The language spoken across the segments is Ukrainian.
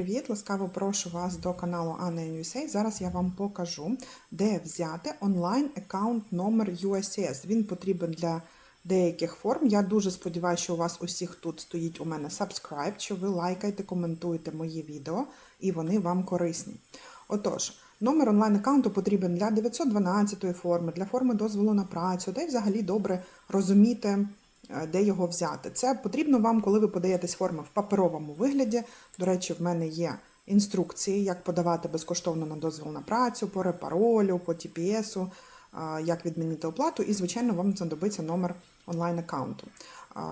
Привіт, ласкаво прошу вас до каналу Анна USA. Зараз я вам покажу, де взяти онлайн аккаунт номер USCS. Він потрібен для деяких форм. Я дуже сподіваюся, що у вас усіх тут стоїть у мене subscribe, що ви лайкаєте, коментуєте мої відео і вони вам корисні. Отож, номер онлайн аккаунту потрібен для 912 форми, для форми дозволу на працю, де взагалі добре розуміти де його взяти. Це потрібно вам, коли ви подаєтесь форми в паперовому вигляді. До речі, в мене є інструкції, як подавати безкоштовно на дозвіл на працю, по репаролю, по TPS, як відмінити оплату, і, звичайно, вам знадобиться номер онлайн-аккаунту.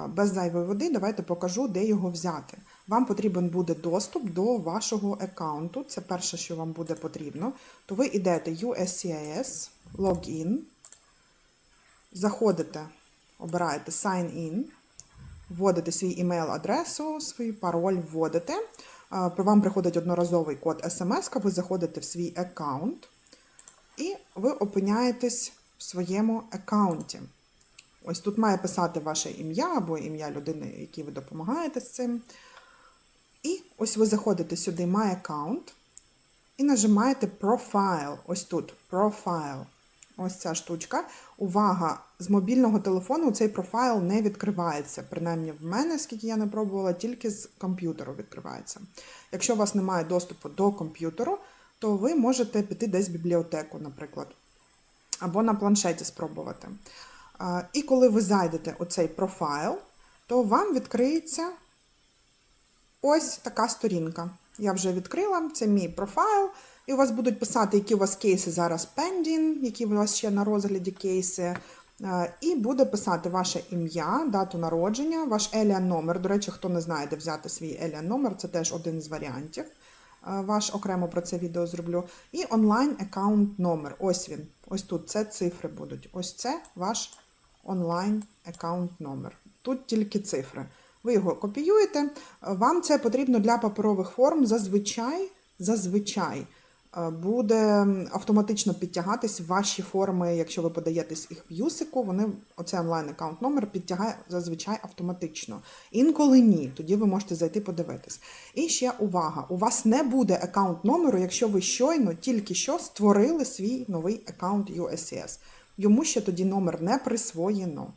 Без зайвої води давайте покажу, де його взяти. Вам потрібен буде доступ до вашого аккаунту. Це перше, що вам буде потрібно. То ви йдете USCIS, Login, заходите, обираєте Sign In, вводите свій імейл-адресу, свій пароль вводите. Вам приходить одноразовий код SMS, ви заходите в свій аккаунт і ви опиняєтесь в своєму аккаунті. Ось тут має писати ваше ім'я або ім'я людини, якій ви допомагаєте з цим. І ось ви заходите сюди My Account і нажимаєте Profile. Ось тут Profile. Ось ця штучка. Увага! З мобільного телефону цей профайл не відкривається. Принаймні в мене, скільки я не пробувала, тільки з комп'ютеру відкривається. Якщо у вас немає доступу до комп'ютеру, то ви можете піти десь в бібліотеку, наприклад, або на планшеті спробувати. І коли ви зайдете у цей профайл, то вам відкриється ось така сторінка. Я вже відкрила, це мій профайл. І у вас будуть писати, які у вас кейси зараз pending, які у вас ще на розгляді кейси. Е, І буде писати ваше ім'я, дату народження, ваш Еліан номер. До речі, хто не знає, де взяти свій Еліан номер, це теж один з варіантів. Е, Ваш окремо про це відео зроблю. І онлайн аккаунт номер. Ось він. Ось тут це цифри будуть. Ось це ваш онлайн аккаунт номер. Тут тільки цифри. Ви його копіюєте. Вам це потрібно для паперових форм. Зазвичай, зазвичай е, буде автоматично підтягатись ваші форми, якщо ви подаєтесь їх в Юсику, вони оцей онлайн аккаунт номер підтягає зазвичай автоматично. Інколи ні, тоді ви можете зайти подивитись. І ще увага: у вас не буде аккаунт номеру, якщо ви щойно тільки що створили свій новий аккаунт USCS. Йому ще тоді номер не присвоєно.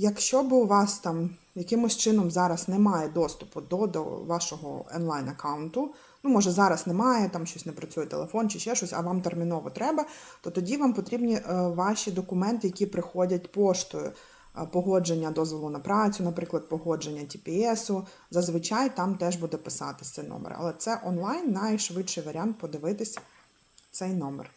Якщо б у вас там якимось чином зараз немає доступу до, до вашого онлайн-аккаунту, ну, може, зараз немає, там щось не працює телефон чи ще щось, а вам терміново треба, то тоді вам потрібні е, ваші документи, які приходять поштою. Е, Погодження дозволу на працю, наприклад, погодження TPS, зазвичай там теж буде писатися цей номер. Але це онлайн найшвидший варіант подивитись цей номер.